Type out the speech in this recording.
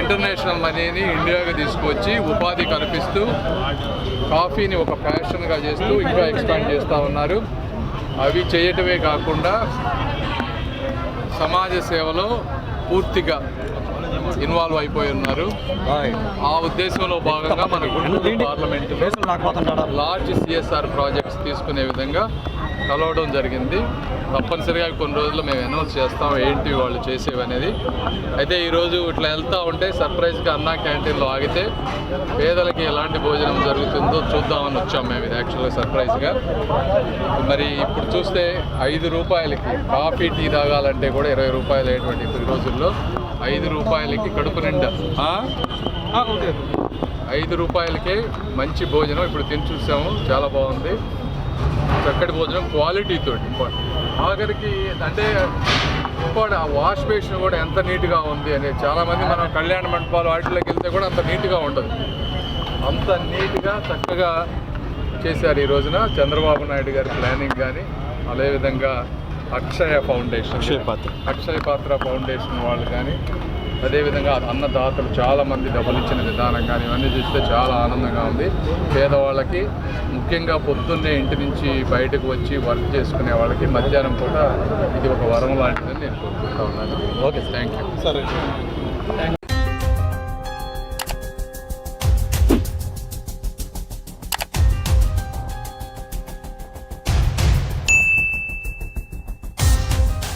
International మనీని ఇండియాకి తీసుకొచ్చి ఉపాధి కల్పిస్తూ కాఫీని ఒక ప్యాషన్గా చేస్తూ ఇంకా ఎక్స్పాండ్ చేస్తూ ఉన్నారు. అవి చేయటమే కాకుండా సమాజ సేవలో పూర్తిగా ఇన్వాల్వ్ అయిపోయి ఉన్నారు. ఆ ఉద్దేశంలో భాగంగా మన Guntur parliament large CSR projects తీసుకునే విధంగా కలవడం జరిగింది. తప్పనిసరిగా కొన్ని రోజుల్లో మేము అనౌన్స్ చేస్తాం ఏంటి వాళ్ళు చేసేవి అనేది. అయితే ఈరోజు ఇట్లా వెళ్తూ ఉంటే సర్ప్రైజ్గా అన్నా క్యాంటీన్లో ఆగితే పేదలకి ఎలాంటి భోజనం జరుగుతుందో చూద్దామని వచ్చాం మేము ఇది యాక్చువల్గా సర్ప్రైజ్గా. మరి ఇప్పుడు చూస్తే ఐదు రూపాయలకి కాఫీ టీ తాగాలంటే కూడా ఇరవై రూపాయలు అయ్యేటువంటి ఈ రోజుల్లో. ఐదు రూపాయలకి కడుపు నిండా? ఐదు రూపాయలకే మంచి భోజనం ఇప్పుడు తిని చూసాము. చాలా బాగుంది. చక్కటి భోజనం క్వాలిటీతో ఆఖరికి అంటే ఇంకోటి ఆ వాష్ బేసిన్ కూడా ఎంత నీట్గా ఉంది అనేది చాలామంది మనం కళ్యాణ మండపాలు వాటిలోకి వెళ్తే కూడా అంత నీట్గా ఉండదు అంత నీట్గా చక్కగా చేశారు ఈ రోజున చంద్రబాబు నాయుడు గారి ప్లానింగ్ కానీ అదేవిధంగా అక్షయ ఫౌండేషన్ అక్షయ పాత్ర. అక్షయ పాత్ర ఫౌండేషన్ వాళ్ళు కానీ అదేవిధంగా అన్నదాతలు చాలా మంది డబ్బులు ఇచ్చిన విధానం కానీ ఇవన్నీ చూస్తే చాలా ఆనందంగా ఉంది. పేదవాళ్ళకి ముఖ్యంగా పొద్దున్నే ఇంటి నుంచి బయటకు వచ్చి వర్క్ చేసుకునే వాళ్ళకి మధ్యాహ్నం పూట ఇది ఒక వరం లాంటిదని నేను కోరుకుంటా ఉన్నాను. ఓకే థ్యాంక్ యూ సరే.